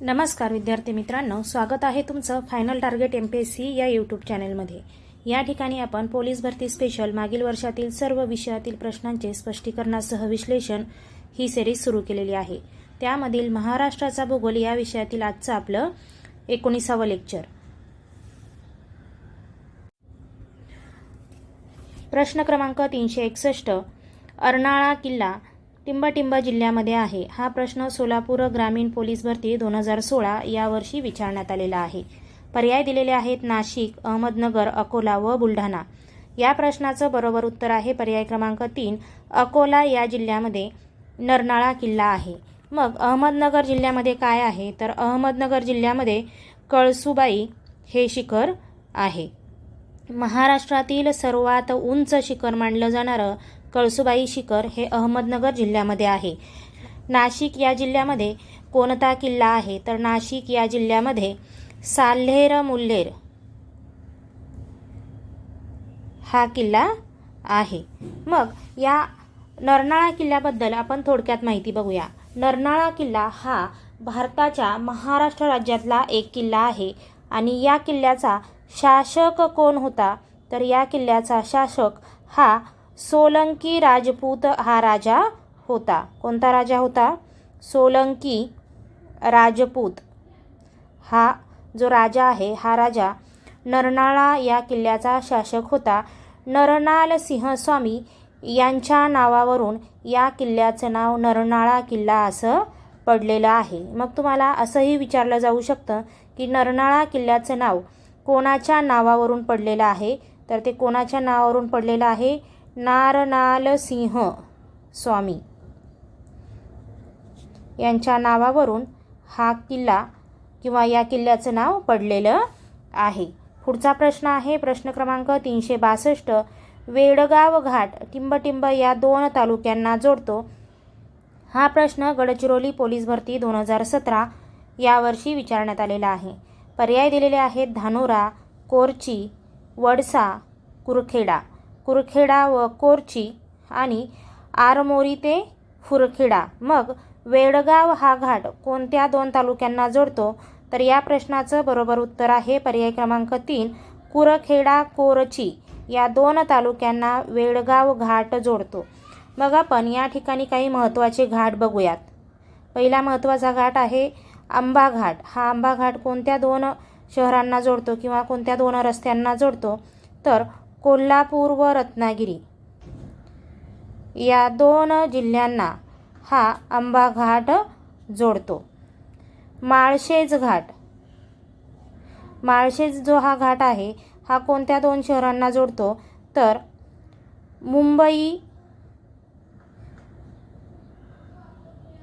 नमस्कार विद्यार्थी मित्रांनो. स्वागत आहे तुमचं final target M P S C या यूट्यूब चॅनलमध्ये या ठिकाणी आपण पोलीस भरती स्पेशल मागील वर्षातील सर्व विषयातील प्रश्नांचे स्पष्टीकरणासह विश्लेषण ही सिरीज सुरू केलेली आहे. त्यामधील महाराष्ट्राचा भूगोल या विषयातील आजचं आपलं एकोणीसावं लेक्चर प्रश्न क्रमांक तीनशे एकसष्ट अर्नाळा किल्ला टिंबाटिंबा जिल्ह्यामध्ये आहे. हा प्रश्न सोलापूर ग्रामीण पोलीस भरती दोन हजार सोळा यावर्षी विचारण्यात आलेला आहे. पर्याय दिलेले आहेत नाशिक अहमदनगर अकोला व बुलढाणा. या प्रश्नाचं बरोबर उत्तर आहे पर्याय क्रमांक तीन अकोला या जिल्ह्यामध्ये नरनाळा किल्ला आहे. मग अहमदनगर जिल्ह्यामध्ये काय आहे? तर अहमदनगर जिल्ह्यामध्ये कळसुबाई हे शिखर आहे. महाराष्ट्रातील सर्वात उंच शिखर मानलं जाणारं कळसुबाई शिखर हे अहमदनगर जिल्ह्यामध्ये आहे. नाशिक या जिल्ह्यामध्ये कोणता किल्ला आहे? तर नाशिक या जिल्ह्यामध्ये साल्हेर मुल्हेर हा किल्ला आहे. मग या नरनाळा किल्ल्याबद्दल आपण थोडक्यात माहिती बघूया. नरनाळा किल्ला हा भारताच्या महाराष्ट्र राज्यातला एक किल्ला आहे आणि या किल्ल्याचा शासक कोण होता? तर या किल्ल्याचा शासक हा सोलंकी राजपूत हा राजा होता. कोणता राजा होता? सोलंकी राजपूत हा जो राजा आहे हा राजा नरनाळा या किल्ल्याचा शासक होता. नरनाल सिंहस्वामी यांच्या नावावरून या किल्ल्याचं नाव नरनाळा किल्ला असं पडलेलं आहे. मग तुम्हाला असंही विचारलं जाऊ शकतं की नरनाळा किल्ल्याचं नाव कोणाच्या नावावरून पडलेलं आहे? तर ते कोणाच्या नावावरून पडलेलं आहे? नारनाल सिंह स्वामी यांच्या नावावरून हा किल्ला किंवा या किल्ल्याचं नाव पडलेलं आहे. पुढचा प्रश्न आहे प्रश्न क्रमांक तीनशे बासष्ट. वेडगाव घाट टिंबटिंब या दोन तालुक्यांना जोडतो. हा प्रश्न गडचिरोली पोलीस भरती दोन हजार सतरा यावर्षी विचारण्यात आलेला आहे. पर्याय दिलेले आहेत धानोरा कोरची वडसा कुरखेडा. कुरखेडा व कोरची आणि आरमोरी ते फुरखेडा. मग वेडगाव हा घाट कोणत्या दोन तालुक्यांना जोडतो? तर या प्रश्नाचं बरोबर उत्तर आहे पर्याय क्रमांक तीन कुरखेडा कोरची. या दोन तालुक्यांना वेडगाव घाट जोडतो. मग आपण या ठिकाणी काही महत्त्वाचे घाट बघूयात. पहिला महत्त्वाचा घाट आहे आंबा घाट. हा आंबा घाट कोणत्या दोन शहरांना जोडतो किंवा कोणत्या दोन रस्त्यांना जोडतो? तर कोल्हापूर व रत्नागिरी. या दोन जिल्ह्यांना हा आंबा घाट जोडतो. माळशेज घाट. माळशेज जो हा घाट आहे हा कोणत्या दोन शहरांना जोडतो? तर मुंबई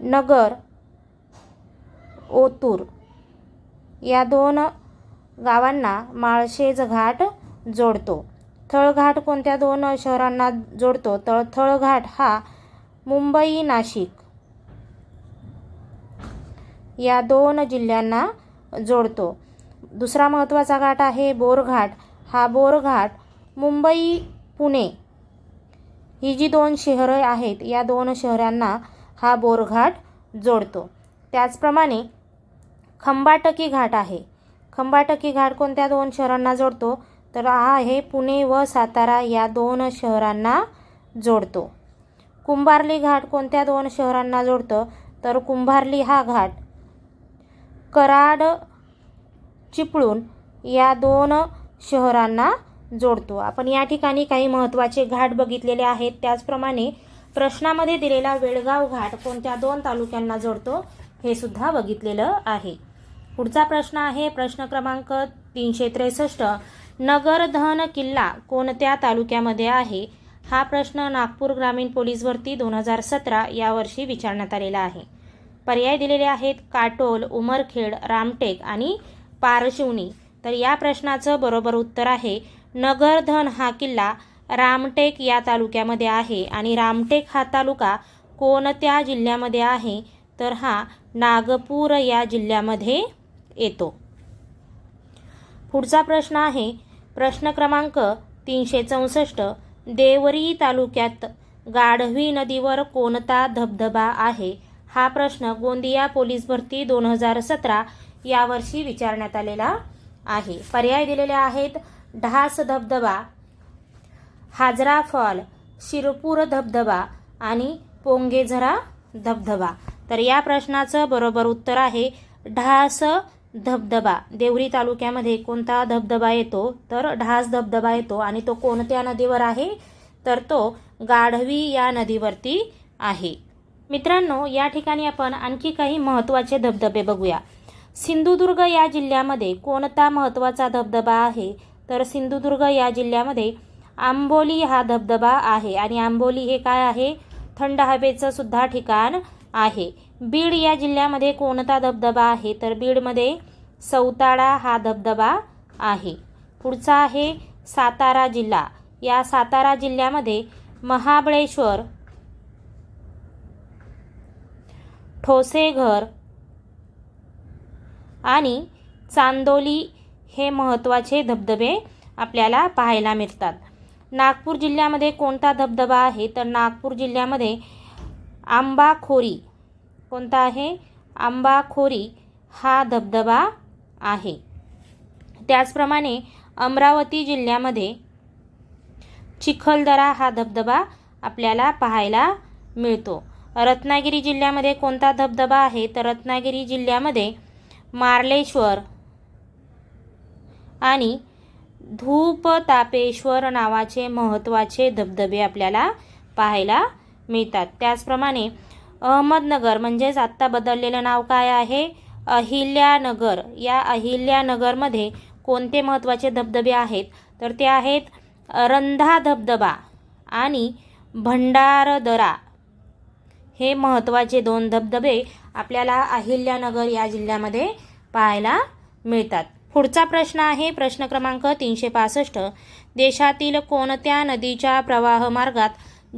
नगर ओतूर या दोन गावांना माळशेज घाट जोडतो. थळघाट कोणत्या दोन शहरांना जोडतो? तर थळघाट हा मुंबई नाशिक या दोन जिल्ह्यांना जोडतो. दुसरा महत्त्वाचा घाट आहे बोरघाट. हा बोरघाट मुंबई पुणे ही जी दोन शहरं आहेत या दोन शहरांना हा बोरघाट जोडतो. त्याचप्रमाणे खंबाटकी घाट आहे. खंबाटकी घाट कोणत्या दोन शहरांना जोडतो? तर हा आहे पुणे व सातारा या दोन शहरांना जोडतो. कुंभार्ली घाट कोणत्या दोन शहरांना जोडतं? तर कुंभार्ली हा घाट कराड चिपळूण या दोन शहरांना जोडतो. आपण या ठिकाणी काही महत्त्वाचे घाट बघितलेले आहेत. त्याचप्रमाणे प्रश्नामध्ये दिलेला वेळगाव घाट कोणत्या दोन तालुक्यांना जोडतो हे सुद्धा बघितलेलं आहे. पुढचा प्रश्न आहे प्रश्न क्रमांक तीनशे त्रेसष्ट. नगरधन किल्ला कोणत्या तालुक्यामध्ये आहे? हा प्रश्न नागपूर ग्रामीण पोलीस भरती दोन हजार सतरा यावर्षी विचारण्यात आलेला आहे. पर्याय दिलेले आहेत काटोल उमरखेड रामटेक आणि पारशिवनी. तर या प्रश्नाचं बरोबर उत्तर आहे नगरधन हा किल्ला रामटेक या तालुक्यामध्ये आहे आणि रामटेक हा तालुका कोणत्या जिल्ह्यामध्ये आहे? तर हा नागपूर या जिल्ह्यामध्ये येतो. पुढचा प्रश्न आहे प्रश्न क्रमांक तीनशे चौसष्ट देवरी तालुक्यात गाढवी नदीवर कोणता धबधबा आहे? हा प्रश्न गोंदिया पोलीस भरती दोन हजार सतरा यावर्षी विचारण्यात आलेला आहे. पर्याय दिलेले आहेत ढास धबधबा हाजरा फॉल शिरपूर धबधबा आणि पोंगेझरा धबधबा. तर या प्रश्नाचं बरोबर उत्तर आहे ढास धबधबा. देवरी तालुक्यामध्ये कोणता धबधबा येतो? तर ढास धबधबा येतो आणि तो कोणत्या नदीवर आहे? तर तो गाढवी या नदीवरती आहे. मित्रांनो या ठिकाणी आपण आणखी काही महत्त्वाचे धबधबे बघूया. सिंधुदुर्ग या जिल्ह्यामध्ये कोणता महत्त्वाचा धबधबा आहे? तर सिंधुदुर्ग या जिल्ह्यामध्ये आंबोली हा धबधबा आहे. आणि आंबोली हे काय आहे? थंड हवेचं सुद्धा ठिकाण आहे. बीड या जिल्ह्यामध्ये कोणता धबधबा आहे? तर बीडमध्ये सौताळा हा धबधबा आहे. पुढचा आहे सातारा जिल्हा. या सातारा जिल्ह्यामध्ये महाबळेश्वर ठोसेघर आणि चांदोली हे महत्त्वाचे धबधबे आपल्याला पाहायला मिळतात. नागपूर जिल्ह्यामध्ये कोणता धबधबा आहे? तर नागपूर जिल्ह्यामध्ये आंबाखोरी कोणता आहे? आंबाखोरी हा धबधबा आहे. त्याचप्रमाणे अमरावती जिल्ह्यामध्ये चिखलदरा हा धबधबा आपल्याला पाहायला मिळतो. रत्नागिरी जिल्ह्यामध्ये कोणता धबधबा आहे? तर रत्नागिरी जिल्ह्यामध्ये मार्लेश्वर आणि धूपतापेश्वर नावाचे महत्त्वाचे धबधबे आपल्याला पाहायला मिळतात. त्याचप्रमाणे अहमदनगर म्हणजेच आत्ता बदललेलं नाव काय आहे? अहिल्यानगर. या अहिल्यानगरमध्ये कोणते महत्त्वाचे धबधबे आहेत? तर ते आहेत रंधा धबधबा आणि भंडारदरा. हे महत्त्वाचे दोन धबधबे आपल्याला अहिल्यानगर या जिल्ह्यामध्ये पाहायला मिळतात. पुढचा प्रश्न आहे प्रश्न क्रमांक तीनशे पासष्ट. देशातील कोणत्या नदीच्या प्रवाह मार्गात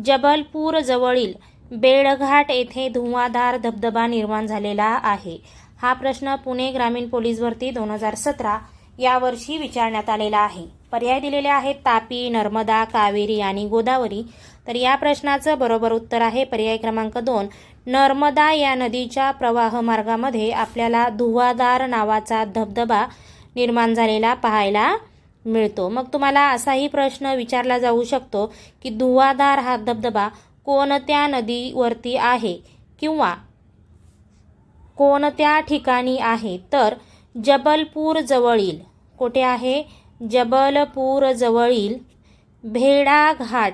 जबलपूरजवळील बेळघाट येथे धुवाधार धबधबा निर्माण झालेला आहे. हा प्रश्न पुणे ग्रामीण पोलीस भरती दोन हजार सतरा यावर्षी विचारण्यात आलेला आहे. पर्याय दिलेले आहेत तापी नर्मदा कावेरी आणि गोदावरी. तर या प्रश्नाचं बरोबर उत्तर आहे पर्याय क्रमांक दोन. नर्मदा या नदीच्या प्रवाह मार्गामध्ये आपल्याला धुवाधार नावाचा धबधबा निर्माण झालेला पाहायला मिळतो. मग तुम्हाला असाही प्रश्न विचारला जाऊ शकतो की धुवाधार हा धबधबा कोणत्या नदीवरती आहे किंवा कोणत्या ठिकाणी आहे? तर जबलपूर जवळील कुठे आहे? जबलपूर जवळील भेडाघाट.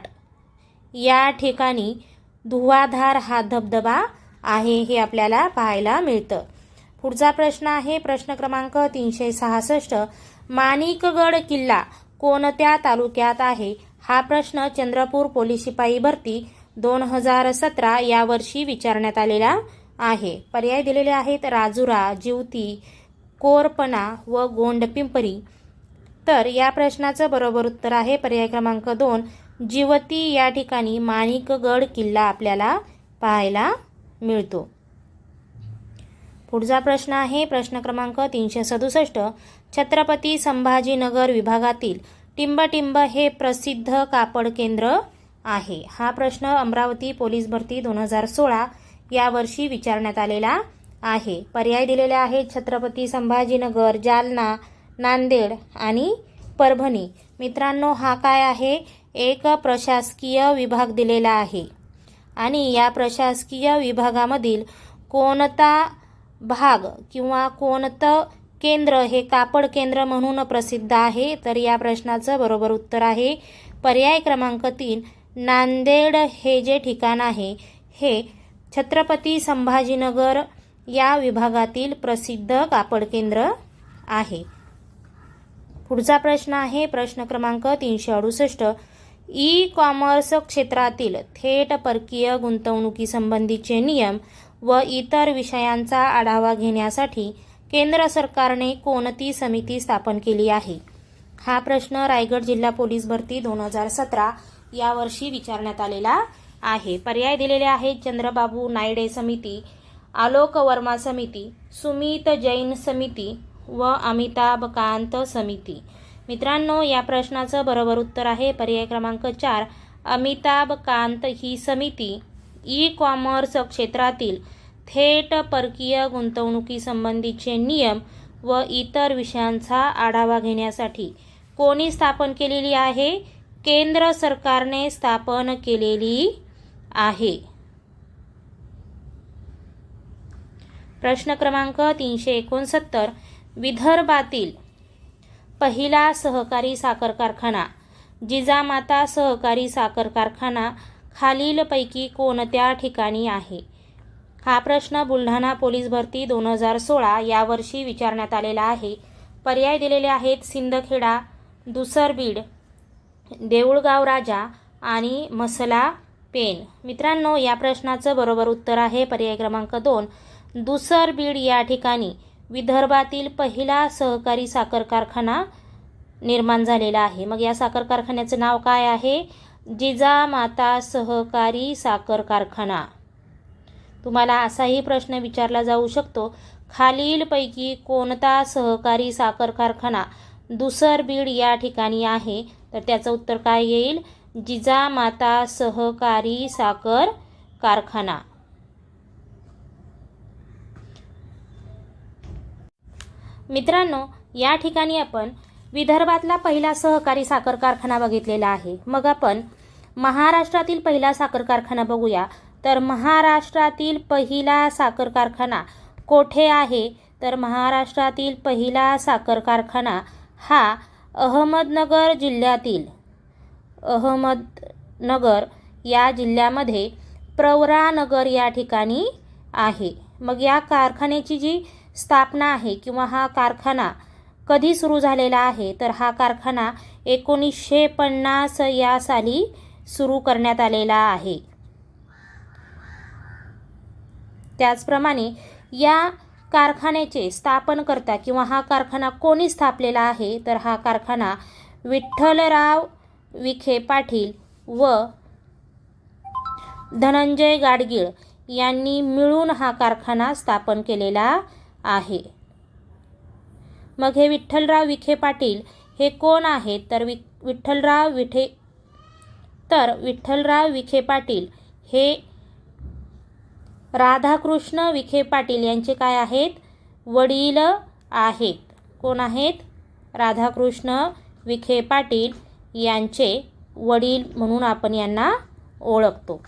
या ठिकाणी धुवाधार हा धबधबा आहे हे आपल्याला पाहायला मिळतं. पुढचा प्रश्न आहे प्रश्न क्रमांक तीनशे सहासष्ट. माणिकगड किल्ला कोणत्या तालुक्यात आहे? हा प्रश्न चंद्रपूर पोलीस शिपाई भरती दोन हजार सतरा यावर्षी विचारण्यात आलेला आहे. पर्याय दिलेले आहेत राजुरा जिवती कोरपणा व गोंडपिंपरी तर या प्रश्नाचं बरोबर उत्तर आहे पर्याय क्रमांक दोन. जिवती या ठिकाणी माणिकगड किल्ला आपल्याला पाहायला मिळतो. पुढचा प्रश्न आहे प्रश्न क्रमांक तीनशे सदुसष्ट. छत्रपती संभाजीनगर विभागातील टिंबटिंब हे प्रसिद्ध कापड केंद्र आहे. हा प्रश्न अमरावती पोलीस भरती दोन हजार सोळा यावर्षी विचारण्यात आलेला आहे. पर्याय दिलेले आहेत छत्रपती संभाजीनगर जालना नांदेड आणि परभणी. मित्रांनो हा काय आहे? एक प्रशासकीय विभाग दिलेला आहे. आणि या प्रशासकीय विभागामधील कोणता भाग किंवा कोणतं केंद्र हे कापड केंद्र म्हणून प्रसिद्ध आहे? तर या प्रश्नाचं बरोबर उत्तर आहे. पर्याय क्रमांक तीन नांदेड हे जे ठिकाण आहे हे छत्रपती संभाजीनगर या विभागातील प्रसिद्ध कापड केंद्र आहे. पुढचा प्रश्न आहे प्रश्न क्रमांक तीनशे अडुसष्ट. ई कॉमर्स क्षेत्रातील थेट परकीय गुंतवणुकीसंबंधीचे नियम व इतर विषयांचा आढावा घेण्यासाठी केंद्र सरकारने कोणती समिती स्थापन केली आहे? हा प्रश्न रायगड जिल्हा पोलीस भरती दोन हजार सतरा यावर्षी विचारण्यात आलेला आहे. पर्याय दिलेले आहेत चंद्रबाबू नायडे समिती आलोक वर्मा समिती सुमित जैन समिती व अमिताभ कांत समिती. मित्रांनो या प्रश्नाचं बरोबर उत्तर आहे. पर्याय क्रमांक चार अमिताभ कांत ही समिती ई कॉमर्स क्षेत्रातील थेट परकीय गुंतवणुकीसंबंधीचे नियम व इतर विषयांचा आढावा घेण्यासाठी कोणी स्थापन केलेली आहे? केंद्र सरकारने स्थापन केलेली आहे. प्रश्न क्रमांक तीनशे एकोणसत्तर. विदर्भातील पहिला सहकारी साखर कारखाना जिजामाता सहकारी साखर कारखाना खालीलपैकी कोणत्या ठिकाणी आहे? हा प्रश्न बुलढाणा पोलीस भरती दोन हजार सोळा यावर्षी विचारण्यात आलेला आहे. पर्याय दिलेले आहेत सिंदखेडा दुसरबीड देऊळगाव राजा आणि मसला पेन. मित्रांनो या प्रश्नाचं बरोबर उत्तर आहे पर्याय क्रमांक दोन. दुसर बीड या ठिकाणी विदर्भातील पहिला सहकारी साखर कारखाना निर्माण झालेला आहे. मग या साखर कारखान्याचं नाव काय आहे? जिजामाता सहकारी साखर कारखाना. तुम्हाला असाही प्रश्न विचारला जाऊ शकतो. खालीलपैकी कोणता सहकारी साखर कारखाना दुसर बीड या ठिकाणी आहे? तर त्याचं उत्तर काय येईल? जिजामाता सहकारी साखर कारखाना. मित्रांनो या ठिकाणी आपण विदर्भातला पहिला सहकारी साखर कारखाना बघितलेला आहे. मग आपण महाराष्ट्रातील पहिला साखर कारखाना बघूया. तर महाराष्ट्रातील पहिला साखर कारखाना कोठे आहे? तर महाराष्ट्रातील पहिला साखर कारखाना हा अहमदनगर जिल्ह्यातील अहमदनगर या जिल्ह्यामध्ये प्रवरानगर या ठिकाणी आहे. मग या कारखान्याची जी स्थापना आहे किंवा हा कारखाना कधी सुरू झालेला आहे तर हा कारखाना एकोणीसशे पन्नास या साली सुरू करण्यात आलेला आहे. त्याचप्रमाणे या कारखान्याचे स्थापनकर्ता किंवा हा कारखाना कोणी स्थापलेला आहे तर हा कारखाना विठ्ठलराव विखे पाटील व धनंजय गाडगीळ यांनी मिळून हा कारखाना स्थापन केलेला आहे. मग हे विठ्ठलराव विखे पाटील हे कोण आहेत? तर वि विठ्ठलराव विठे तर विठ्ठलराव विखे पाटील हे राधाकृष्ण विखे पाटील यांचे काय आहेत? वडील आहेत. कोण आहेत? राधाकृष्ण विखे पाटील यांचे वडील म्हणून आपण यांना ओळखतो.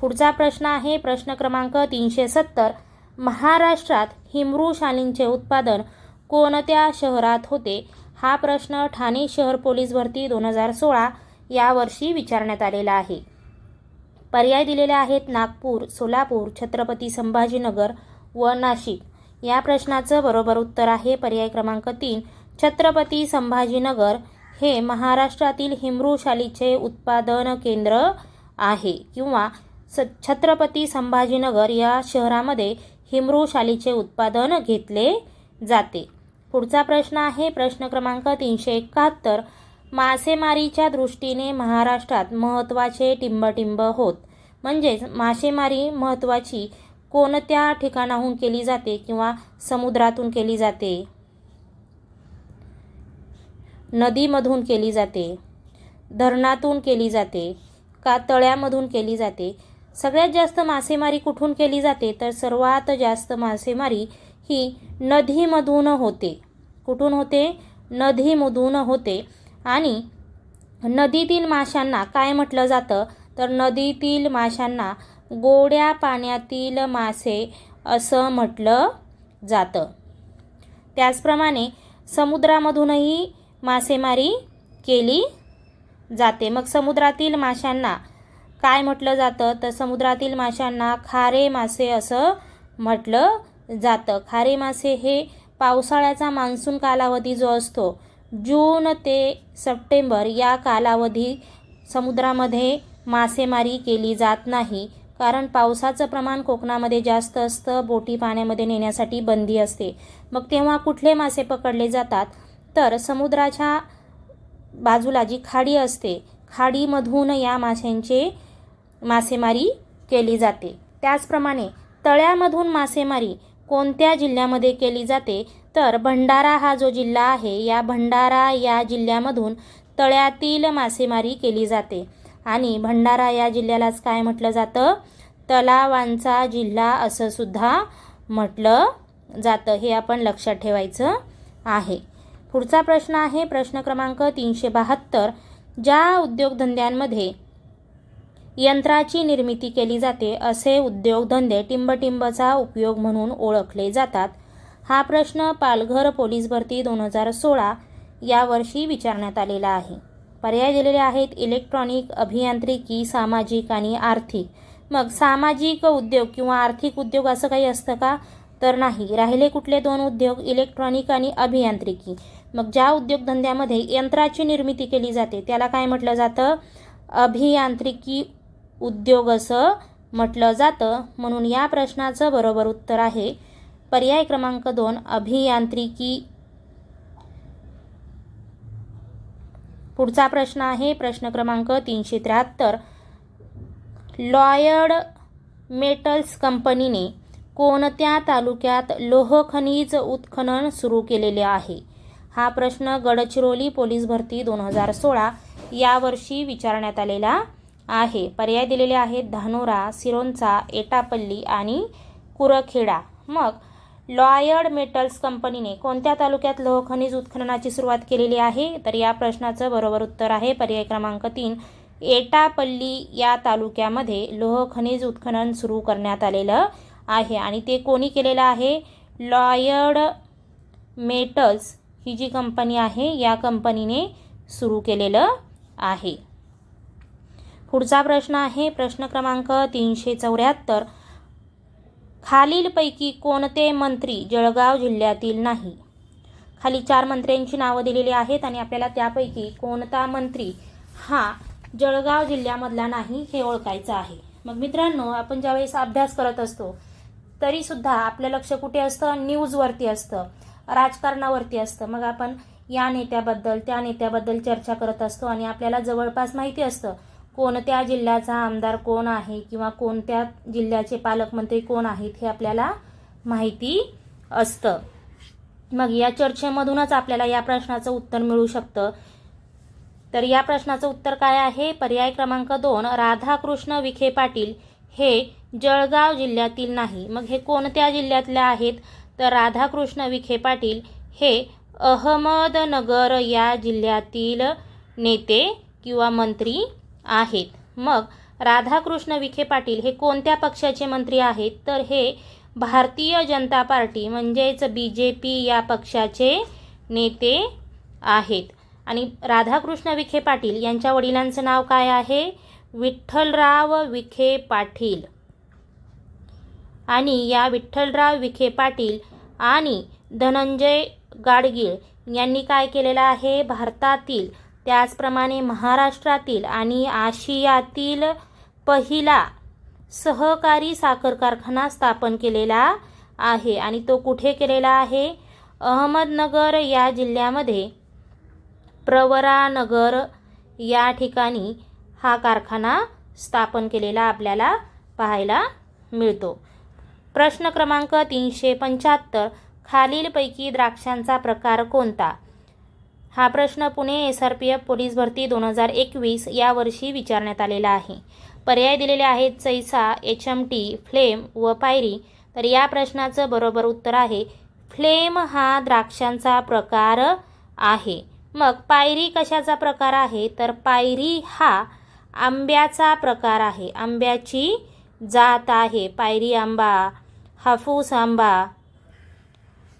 पुढचा प्रश्न आहे प्रश्न क्रमांक तीनशे सत्तर. महाराष्ट्रात हिमरू शालींचे उत्पादन कोणत्या शहरात होते? हा प्रश्न ठाणे शहर पोलीस भरती दोन हजार सोळा यावर्षी विचारण्यात आलेला आहे. पर्याय दिलेले आहेत नागपूर सोलापूर छत्रपती संभाजीनगर व नाशिक. या प्रश्नाचं बरोबर उत्तर आहे पर्याय क्रमांक तीन छत्रपती संभाजीनगर. हे महाराष्ट्रातील हिमरूशालीचे उत्पादन केंद्र आहे किंवा स छत्रपती संभाजीनगर या शहरामध्ये हिमरूशालीचे उत्पादन घेतले जाते. पुढचा प्रश्न आहे प्रश्न क्रमांक तीनशे एकाहत्तर. मासेमारीच्या दृष्टीने महाराष्ट्रात महत्त्वाचे टिंबटिंब होत. म्हणजेच मासेमारी महत्त्वाची कोणत्या ठिकाणाहून केली जाते किंवा समुद्रातून केली जाते? नदीमधून केली जाते. धरणातून केली जाते. का तळ्यामधून केली जाते? सगळ्यात जास्त मासेमारी कुठून केली जाते? तर सर्वात जास्त मासेमारी ही नदीमधून होते. कुठून होते? नदीमधून होते. आणि नदीतील माशांना काय म्हटलं जातं? तर नदीतील माशांना गोड्या पाण्यातील मासे असं म्हटलं जातं. त्याचप्रमाणे समुद्रामधूनही मासेमारी केली जाते. मग समुद्रातील माशांना काय म्हटलं जातं? तर समुद्रातील माशांना खारे मासे असं म्हटलं जातं. खारे मासे हे पावसाळ्याचा मान्सून कालावधी जो असतो जून ते सप्टेंबर या कालावधी समुद्रामध्ये मासेमारी केली जात नाही. कारण पावसाचं प्रमाण कोकणामध्ये जास्त असतं बोटी पाण्यामध्ये नेण्यासाठी बंदी असते. मग तेव्हा कुठले मासे पकडले जातात? तर समुद्राच्या बाजूला जी खाडी असते खाडीमधून या माशांचे मासेमारी केली जाते. त्याचप्रमाणे तळ्यामधून मासेमारी कोणत्या जिल्ह्यामध्ये केली जाते? तर भंडारा हा जो जिल्हा आहे या भंडारा या जिल्ह्यामधून तळ्यातील मासेमारी केली जाते. आणि भंडारा या जिल्ह्यालाच काय म्हटलं जातं? तलावांचा जिल्हा असं सुद्धा म्हटलं जातं. हे आपण लक्षात ठेवायचं आहे. पुढचा प्रश्न आहे प्रश्न क्रमांक तीनशे बहात्तर. ज्या उद्योगधंद्यांमध्ये यंत्राची निर्मिती केली जाते असे उद्योगधंदे टिंबटिंबचा उपयोग म्हणून ओळखले जातात. हा प्रश्न पालघर पोलीस भरती दोन हजार सोळा यावर्षी विचारण्यात आलेला आहे. पर्याय दिलेले आहेत इलेक्ट्रॉनिक अभियांत्रिकी सामाजिक आणि आर्थिक. मग सामाजिक उद्योग किंवा आर्थिक उद्योग असं काही असतं का? तर नाही. राहिले कुठले दोन उद्योग इलेक्ट्रॉनिक आणि अभियांत्रिकी. मग ज्या उद्योगधंद्यामध्ये यंत्राची निर्मिती केली जाते त्याला काय म्हटलं जातं? अभियांत्रिकी उद्योग असं म्हटलं जातं. म्हणून या प्रश्नाचं बरोबर उत्तर आहे पर्याय क्रमांक दोन अभियांत्रिकी. पुढचा प्रश्न आहे प्रश्न क्रमांक तीनशे त्र्याहत्तर. लॉयड मेटल्स कंपनीने कोणत्या तालुक्यात लोह खनिज उत्खनन सुरू केलेले आहे? हा प्रश्न गडचिरोली पोलीस भरती दोन हजार सोळा यावर्षी विचारण्यात आलेला आहे. पर्याय दिलेले आहेत धानोरा सिरोंचा एटापल्ली आणि कुरखेडा. मग लॉयर्ड मेटल्स कंपनीने कोणत्या तालुक्यात लोह खनिज उत्खननाची सुरुवात केलेली आहे? तर या प्रश्नाचं बरोबर उत्तर आहे पर्याय क्रमांक तीन. एटापल्ली या तालुक्यामध्ये लोह खनिज उत्खनन सुरू करण्यात आलेलं आहे आणि ते कोणी केलेलं आहे? लॉयर्ड मेटल्स ही जी कंपनी आहे या कंपनीने सुरू केलेलं आहे. पुढचा प्रश्न आहे प्रश्न क्रमांक तीनशे चौऱ्याहत्तर. खालीलपैकी कोणते मंत्री जळगाव जिल्ह्यातील नाही? खाली चार मंत्र्यांची नावं दिलेली आहेत आणि आपल्याला त्यापैकी कोणता मंत्री हा जळगाव जिल्ह्यामधला नाही हे ओळखायचं आहे. मग मित्रांनो आपण ज्यावेळेस अभ्यास करत असतो तरीसुद्धा आपलं लक्ष कुठे असतं? न्यूजवरती असतं राजकारणावरती असतं. मग आपण या नेत्याबद्दल त्या नेत्याबद्दल चर्चा करत असतो आणि आपल्याला जवळपास माहिती असतं कोणत्या जिल्ह्याचा आमदार कोण आहे किंवा कोणत्या जिल्ह्याचे पालकमंत्री कोण आहेत हे आपल्याला माहिती असतं. मग या चर्चेमधूनच आपल्याला या प्रश्नाचं उत्तर मिळू शकतं. तर या प्रश्नाचं उत्तर काय आहे? पर्याय क्रमांक दोन राधाकृष्ण विखे पाटील हे जळगाव जिल्ह्यातील नाही. मग हे कोणत्या जिल्ह्यातले आहेत? तर राधाकृष्ण विखे पाटील हे अहमदनगर या जिल्ह्यातील नेते किंवा मंत्री आहेत. मग राधाकृष्ण विखे पाटील हे कोणत्या पक्षाचे मंत्री आहेत? तर हे भारतीय जनता पार्टी म्हणजेच बी जे पी या पक्षाचे नेते आहेत. आणि राधाकृष्ण विखे पाटील यांच्या वडिलांचं नाव काय आहे? विठ्ठलराव विखे पाटील. आणि या विठ्ठलराव विखे पाटील आणि धनंजय गाडगीळ यांनी काय केलेलं आहे? भारतातील त्याचप्रमाणे महाराष्ट्रातील आणि आशियातील पहिला सहकारी साखर कारखाना स्थापन केलेला आहे आणि तो कुठे केलेला आहे? अहमदनगर या जिल्ह्यामध्ये. प्रवरानगर या ठिकाणी हा कारखाना स्थापन केलेला आपल्याला पाहायला मिळतो. प्रश्न क्रमांक तीनशे पंच्याहत्तर. खालीलपैकी द्राक्षांचा प्रकार कोणता? हा प्रश्न Pune S R P F police भरती दोन हजार एकवीस यावर्षी विचारण्यात आलेला आहे. पर्याय दिलेले आहेत चैसा एच एम टी फ्लेम व पायरी. तर या प्रश्नाचं बरोबर उत्तर आहे फ्लेम हा द्राक्षांचा प्रकार आहे. मग पायरी कशाचा प्रकार आहे? तर पायरी हा आंब्याचा प्रकार आहे. आंब्याची जात आहे. पायरी आंबा हाफूस आंबा.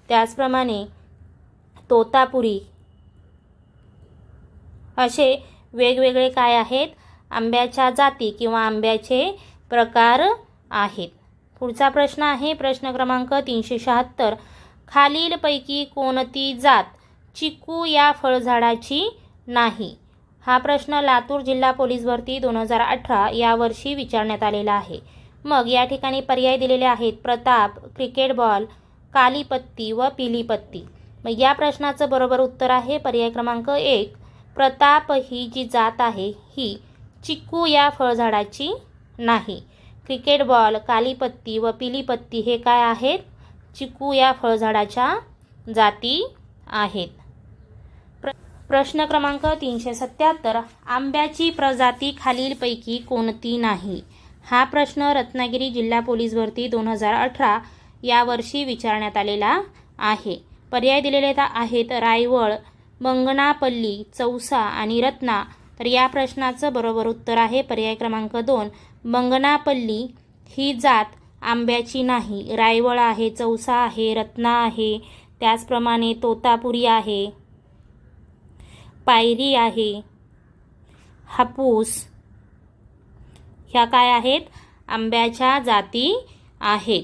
त्याचप्रमाणे तोतापुरी असे वेगवेगळे काय आहेत? आंब्याच्या जाती किंवा आंब्याचे प्रकार आहेत. पुढचा प्रश्न आहे प्रश्न क्रमांक तीनशे शहात्तर. खालीलपैकी कोणती जात चिकू या फळझाडाची नाही? हा प्रश्न लातूर जिल्हा पोलीस भरती दोन हजार अठरा यावर्षी विचारण्यात आलेला आहे. मग या ठिकाणी पर्याय दिलेले आहेत. प्रताप क्रिकेट बॉल कालीपत्ती व पिलीपत्ती. मग या प्रश्नाचं बरोबर उत्तर आहे. पर्याय क्रमांक एक प्रताप ही जी जात आहे ही चिक्कू या फळझाडाची नाही. क्रिकेट बॉल कालीपत्ती व पिलीपत्ती हे काय आहेत? चिक्कू या फळझाडाच्या जाती आहेत. प्र प्रश्न क्रमांक तीनशे सत्याहत्तर आंब्याची प्रजाती खालीलपैकी कोणती नाही? हा प्रश्न रत्नागिरी जिल्हा पोलीस भरती दोन हजार अठरा यावर्षी विचारण्यात आलेला आहे. पर्याय दिलेले आहेत रायवळ मंगनापल्ली चौसा आणि रत्ना तर या प्रश्नाचं बरोबर उत्तर आहे पर्याय क्रमांक दोन. मंगनापल्ली ही जात आंब्याची नाही. रायवळ आहे चौसा आहे रत्ना आहे. त्याचप्रमाणे तोतापुरी आहे. पायरी आहे. हापूस ह्या काय आहेत? आंब्याच्या जाती आहेत.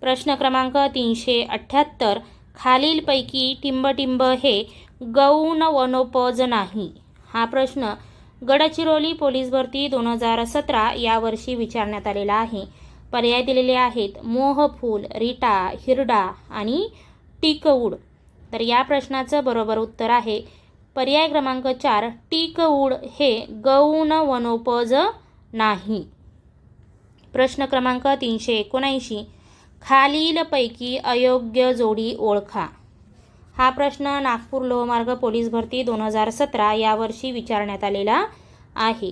प्रश्न क्रमांक तीनशे अठ्ठ्याहत्तर. खालीलपैकी टिंबटिंब हे गौण वनोपज नाही? हा प्रश्न गडचिरोली पोलीस भरती दोन हजार सतरा यावर्षी विचारण्यात आलेला आहे. पर्याय दिलेले आहेत मोहफूल रिटा हिरडा आणि टिकवूड तर या प्रश्नाचं बरोबर उत्तर आहे. पर्याय क्रमांक चार टिकवूड हे गौण वनोपज नाही. प्रश्न क्रमांक तीनशे एकोणऐंशी खालीलपैकी अयोग्य जोडी ओळखा. हा प्रश्न नागपूर लोहमार्ग पोलीस भरती दोन हजार सतरा यावर्षी विचारण्यात आलेला आहे.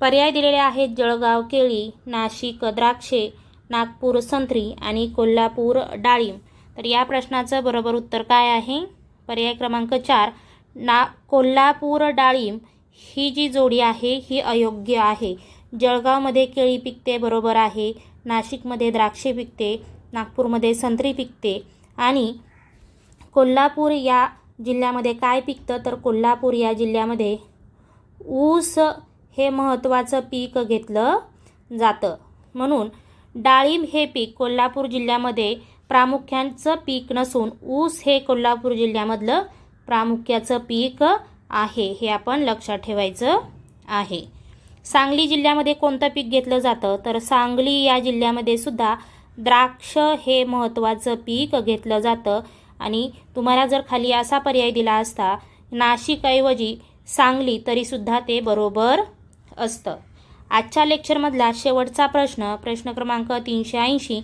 पर्याय दिलेले आहेत जळगाव केळी नाशिक द्राक्षे नागपूर संत्री आणि कोल्हापूर डाळिंब. तर या प्रश्नाचं बरोबर उत्तर काय आहे? पर्याय क्रमांक चार ना कोल्हापूर डाळिंब ही जी जोडी आहे ही अयोग्य आहे. जळगावमध्ये केळी पिकते बरोबर आहे. नाशिकमध्ये द्राक्षे पिकते नागपूरमध्ये संत्री पिकते आणि कोल्हापूर या जिल्ह्यामध्ये काय पिकतं? तर कोल्हापूर या जिल्ह्यामध्ये ऊस हे महत्त्वाचं पीक घेतलं जातं. म्हणून डाळिंब हे पीक कोल्हापूर जिल्ह्यामध्ये प्रामुख्याचं पीक नसून ऊस हे कोल्हापूर जिल्ह्यामधलं प्रामुख्याचं पीक आहे हे आपण लक्षात ठेवायचं आहे. सांगली जिल्ह्यामध्ये कोणतं पीक घेतलं जातं? तर सांगली या जिल्ह्यामध्ये सुद्धा द्राक्ष हे महत्त्वाचं पीक घेतलं जातं. आणि तुम्हाला जर खाली असा पर्याय दिला असता नाशिकऐवजी सांगली तरीसुद्धा ते बरोबर असतं. आजच्या लेक्चरमधला शेवटचा प्रश्न प्रश्न क्रमांक तीनशे ऐंशी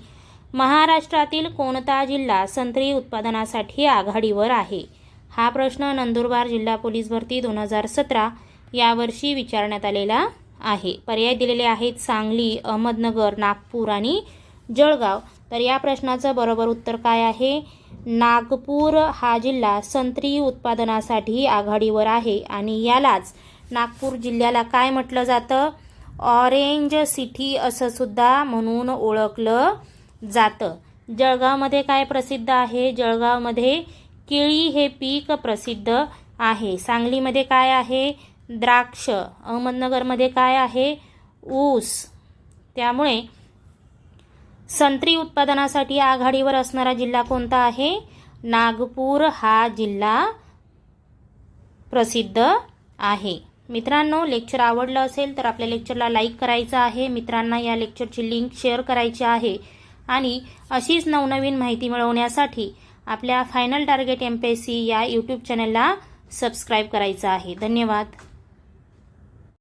महाराष्ट्रातील कोणता जिल्हा संत्री उत्पादनासाठी आघाडीवर आहे? हा प्रश्न नंदुरबार जिल्हा पोलीस भरती दोन हजार सतरा यावर्षी विचारण्यात आलेला आहे. पर्याय दिलेले आहेत सांगली अहमदनगर नागपूर आणि जळगाव. तर या प्रश्नाचं बरोबर उत्तर काय आहे? नागपूर हा जिल्हा संत्री उत्पादनासाठी आघाडीवर आहे आणि यालाच नागपूर जिल्ह्याला काय म्हटलं जातं? ऑरेंज सिटी असं सुद्धा म्हणून ओळखलं जातं. जळगावमध्ये काय प्रसिद्ध आहे? जळगावमध्ये केळी हे पीक प्रसिद्ध आहे. सांगलीमध्ये काय आहे? द्राक्ष. अहमदनगरमध्ये काय आहे? ऊस. त्यामुळे संत्री उत्पादनासाठी आघाडीवर असणारा जिल्हा कोणता आहे? नागपूर हा जिल्हा प्रसिद्ध आहे. मित्रांनो लेक्चर आवडलं असेल तर आपल्या लेक्चरला लाईक करायचं आहे. मित्रांना या लेक्चरची लिंक शेअर करायची आहे. आणि अशीच नवनवीन माहिती मिळवण्यासाठी आपल्या final target M P S C या यूट्यूब चॅनलला सबस्क्राईब करायचं आहे. धन्यवाद.